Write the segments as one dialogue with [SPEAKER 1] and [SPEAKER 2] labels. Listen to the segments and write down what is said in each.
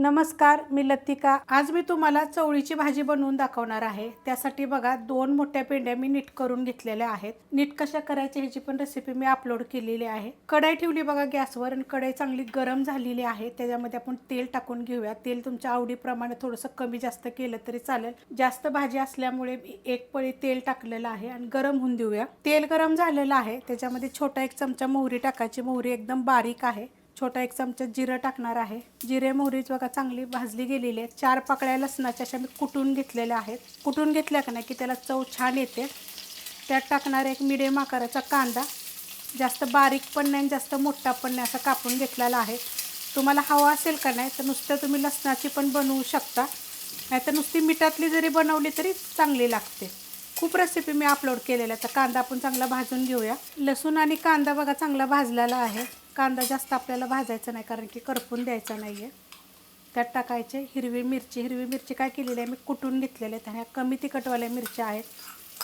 [SPEAKER 1] नमस्कार मी लतिका. आज मी तुम्हाला चवळीची भाजी बनवून दाखवणार आहे. त्यासाठी बघा दोन मोठ्या पेंड्या मी नीट करून घेतलेल्या आहेत. नीट कशा करायच्या ह्याची पण रेसिपी मी अपलोड केलेली आहे. कढाई ठेवली बघा गॅसवर आणि कढई चांगली गरम झालेली आहे. त्याच्यामध्ये आपण तेल टाकून घेऊया. तेल तुमच्या आवडीप्रमाणे थोडंसं कमी जास्त केलं तरी चालेल. जास्त भाजी असल्यामुळे मी एक पळी तेल टाकलेलं आहे आणि गरम होऊन देऊया. तेल गरम झालेलं आहे. त्याच्यामध्ये छोटा एक चमचा मोहरी टाकायची. मोहरी एकदम बारीक आहे. छोटा एक चमचा जिरं टाकणार आहे. जिरे मोहरीच बघा चांगली भाजली गेलेली आहे चार पाकळ्या लसणाच्या अशा मी कुटून घेतलेल्या आहेत. कुटून घेतल्या का नाही की त्याला चव छान येते. त्यात टाकणार एक मिडियम आकाराचा कांदा. जास्त बारीक पण नाही जास्त मोठा पण नाही असा कापून घेतलेला आहे. तुम्हाला हवा असेल का नाही तर नुसतं तुम्ही लसणाची पण बनवू शकता. नाहीतर नुसती मिठातली जरी बनवली तरी चांगली लागते. खूप रेसिपी मी अपलोड केलेल्या तर कांदा आपण चांगला भाजून घेऊया. लसूण आणि कांदा बघा चांगला भाजलेला आहे. कांदा जास्त आपल्याला भाजायचा नाही कारण की करपून द्यायचा नाही आहे त्यात टाकायचे हिरवी मिरची. हिरवी मिरची काय केलेली आहे मी कुटून घेतलेल्या आहेत ह्या कमी तिखटवाल्या मिरच्या आहेत.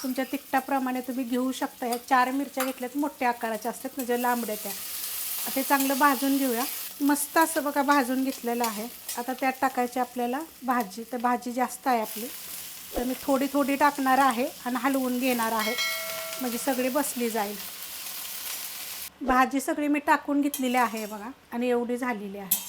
[SPEAKER 1] तुमच्या तिखटाप्रमाणे तुम्ही घेऊ शकता. ह्या चार मिरच्या घेतल्यात मोठ्या आकाराच्या असतात म्हणजे लांबड्या त्या. ते चांगलं भाजून घेऊया. मस्त असं बघा भाजून घेतलेलं आहे. आता त्यात टाकायची आपल्याला भाजी. तर भाजी जास्त आहे आपली. तर मी थोडी थोडी टाकणार आहे आणि हलवून घेणार आहे. म्हणजे सगळी बसली जाईल. भाजी सगळी मी टाकून घेतलेली आहे बघा आणि एवढी झालेली आहे.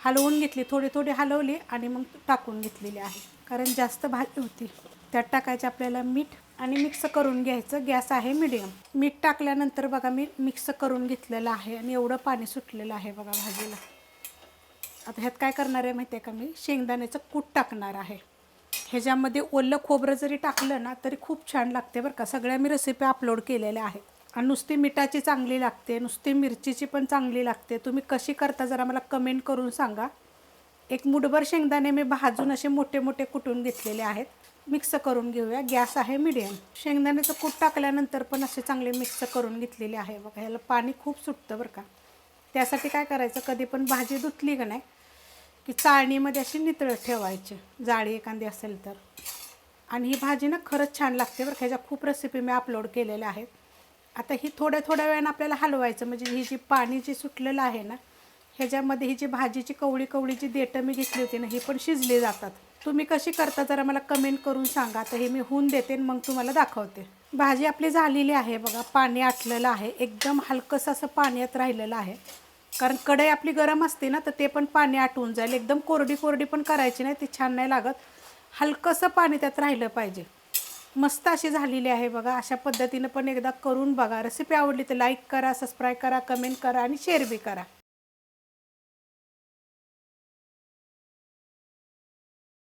[SPEAKER 1] हलवून घेतली थोडी थोडी हलवली आणि मग टाकून घेतलेली आहे. कारण जास्त भाजी होती. त्यात टाकायचे आपल्याला मीठ आणि मिक्स करून घ्यायचं. गॅस आहे मिडियम. मीठ टाकल्यानंतर बघा मी मिक्स करून घेतलेलं आहे आणि एवढं पाणी सुटलेलं आहे बघा भाजीला. आता ह्यात काय करणार आहे माहिती आहे का मी? शेंगदाण्याचं कूट टाकणार आहे. ह्याच्यामध्ये ओलं खोबरं जरी टाकलं ना तरी खूप छान लागते बरं का. सगळ्या मी रेसिपी अपलोड केलेल्या आहेत. आणि नुसती मिठाची चांगली लागते नुसती मिरचीची पण चांगली लागते. तुम्ही कशी करता जरा मला कमेंट करून सांगा. एक मुठभर शेंगदाणे मी भाजून असे मोठे मोठे कुटून घेतलेले आहेत. मिक्स करून घेऊया. गॅस आहे मिडियम शेंगदाण्याचं कूट टाकल्यानंतर पण असे चांगले मिक्स करून घेतलेले आहे. बघा ह्याला पाणी खूप सुटतं बरं का. त्यासाठी काय करायचं? कधी पण भाजी धुतली का नाही की चाळणीमध्ये अशी नितळत ठेवायची. जाळी एखादी असेल तर. आणि ही भाजी ना खरंच छान लागते बरं का. ह्याच्या खूप रेसिपी मी अपलोड केलेल्या आहेत. आता ही थोड्या थोड्या वेळानं आपल्याला हलवायचं. म्हणजे ही जी पाणी जी सुटलेलं आहे ना ह्याच्यामध्ये ही जी भाजीची कवळी कवळी जी देटं मी घेतली होती ना ही पण शिजली जातात. तुम्ही कशी करता जरा मला कमेंट करून सांगा. तर हे मी होऊन देते आणि मग तुम्हाला दाखवते. भाजी आपली झालेली आहे बघा पाणी आटलेलं आहे. एकदम हलकंसं असं पाण्यात राहिलेलं आहे. कारण कढई आपली गरम असते ना तर ते पण पाणी आटवून जाईल. एकदम कोरडी कोरडी पण करायची नाही ती छान नाही लागत. हलकंसं पाणी त्यात राहिलं पाहिजे. मस्त अशी झालेली आहे बघा. अशा पद्धतीनं पण एकदा करून बघा. रेसिपी आवडली तर लाईक करा सबस्क्राईब करा कमेंट करा आणि शेअर बी करा.